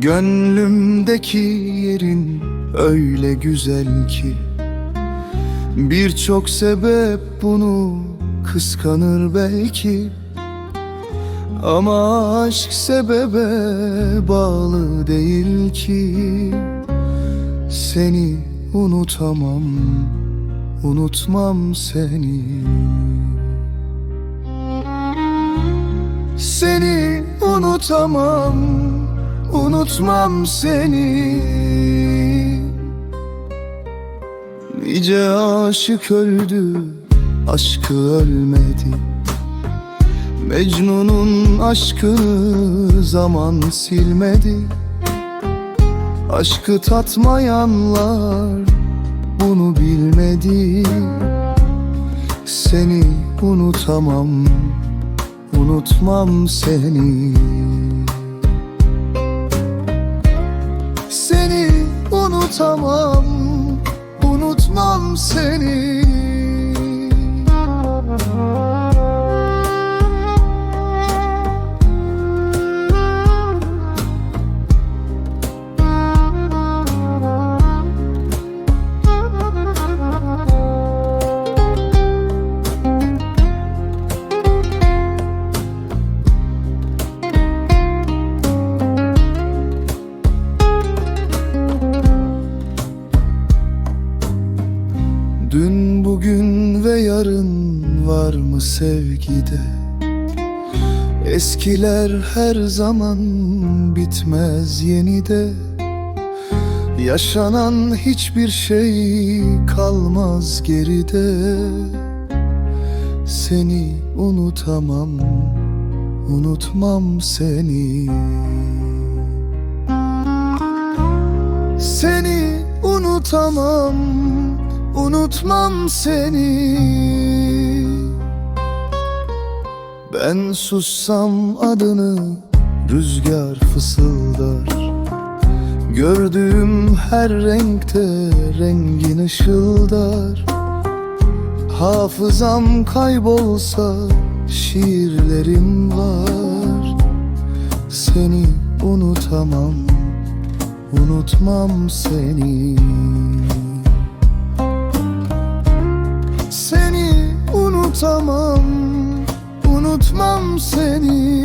Gönlümdeki yerin öyle güzel ki Birçok sebep bunu kıskanır belki Ama aşk sebebe bağlı değil ki Seni unutamam, unutmam seni Seni unutamam, unutmam seni. Nice aşık öldü, aşkı ölmedi. Mecnun'un aşkını zaman silmedi. Aşkı tatmayanlar bunu bilmedi. Seni unutamam, unutmam seni unutamam, unutmam seni var mı sevgide? Eskiler her zaman bitmez yenide. Yaşanan hiçbir şey kalmaz geride. Seni unutamam, unutmam seni. Seni unutamam, unutmam seni. Ben sussam adını rüzgar fısıldar. Gördüğüm her renkte rengin ışıldar. Hafızam kaybolsa şiirlerim var. Seni unutamam, unutmam seni unutamam, unutmam seni